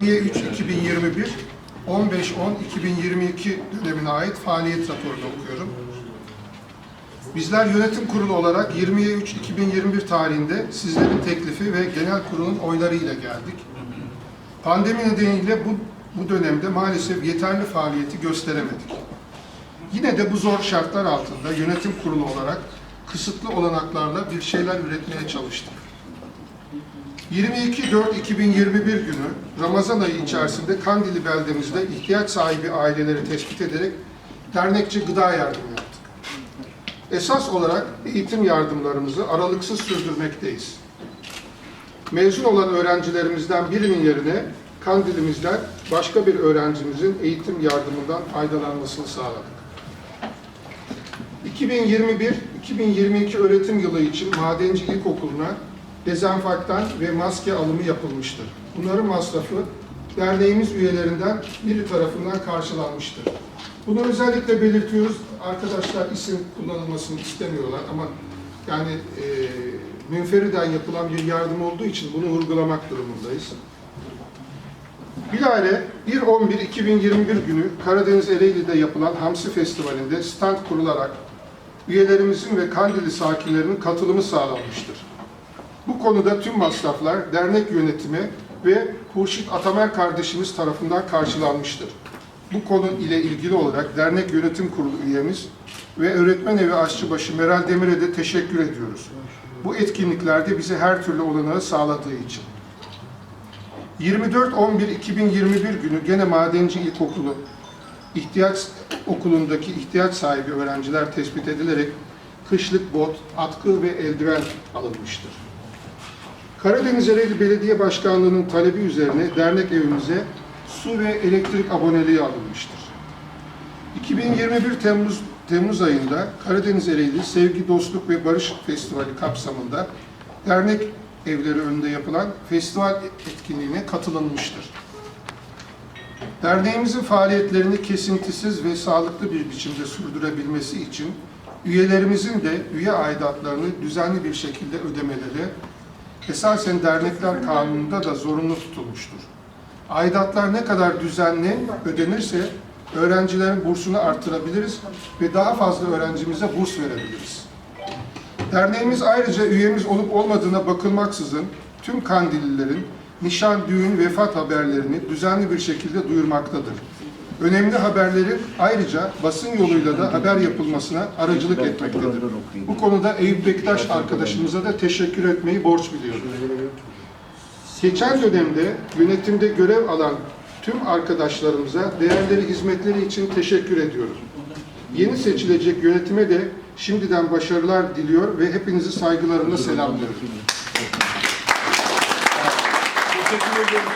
2021 15-10-2022 dönemine ait faaliyet raporunu okuyorum. Bizler yönetim kurulu olarak 23-2021 tarihinde sizlerin teklifi ve genel kurulun oylarıyla geldik. Pandemi nedeniyle bu, bu dönemde maalesef yeterli faaliyeti gösteremedik. Yine de bu zor şartlar altında yönetim kurulu olarak kısıtlı olanaklarla bir şeyler üretmeye çalıştık. 22.4.2021 günü Ramazan ayı içerisinde Kandili beldemizde ihtiyaç sahibi aileleri tespit ederek dernekçe gıda yardımı yaptık. Esas olarak eğitim yardımlarımızı aralıksız sürdürmekteyiz. Mezun olan öğrencilerimizden birinin yerine Kandilimizden başka bir öğrencimizin eğitim yardımından faydalanmasını sağladık. 2021-2022 öğretim yılı için Madenci İlkokulu'na dezenfektan ve maske alımı yapılmıştır. Bunların masrafı derneğimiz üyelerinden biri tarafından karşılanmıştır. Bunu özellikle belirtiyoruz. Arkadaşlar isim kullanılmasını istemiyorlar ama yani e, münferiden yapılan bir yardım olduğu için bunu vurgulamak durumundayız. Bilahare 1.11.2021 günü Karadeniz Ereğli'de yapılan Hamsi Festivali'nde stand kurularak üyelerimizin ve Kandili sakinlerinin katılımı sağlanmıştır. Bu konuda tüm masraflar dernek yönetimi ve Hurşit Atamer kardeşimiz tarafından karşılanmıştır. Bu konu ile ilgili olarak dernek yönetim kurulu üyemiz ve öğretmen evi aşçıbaşı Meral Demir'e de teşekkür ediyoruz. Bu etkinliklerde bize her türlü olanağı sağladığı için. 24-11-2021 günü gene Madenci İlkokulu ihtiyaç okulundaki ihtiyaç sahibi öğrenciler tespit edilerek kışlık bot, atkı ve eldiven alınmıştır. Karadeniz Ereğli Belediye Başkanlığı'nın talebi üzerine dernek evimize su ve elektrik aboneliği alınmıştır. 2021 Temmuz Temmuz ayında Karadeniz Ereğli Sevgi, Dostluk ve Barış Festivali kapsamında dernek evleri önünde yapılan festival etkinliğine katılınmıştır. Derneğimizin faaliyetlerini kesintisiz ve sağlıklı bir biçimde sürdürebilmesi için üyelerimizin de üye aidatlarını düzenli bir şekilde ödemeleri esasen dernekler kanununda da zorunlu tutulmuştur. Aidatlar ne kadar düzenli ödenirse öğrencilerin bursunu artırabiliriz ve daha fazla öğrencimize burs verebiliriz. Derneğimiz ayrıca üyemiz olup olmadığına bakılmaksızın tüm Kandillilerin nişan, düğün, vefat haberlerini düzenli bir şekilde duyurmaktadır. Önemli haberlerin ayrıca basın yoluyla da haber yapılmasına aracılık etmektedir. Bu konuda Eyüp Bektaş arkadaşımıza da teşekkür etmeyi borç biliyorum. Geçen dönemde yönetimde görev alan tüm arkadaşlarımıza değerleri hizmetleri için teşekkür ediyorum. Yeni seçilecek yönetime de şimdiden başarılar diliyor ve hepinizi saygılarımla selamlıyorum. Teşekkür ediyorum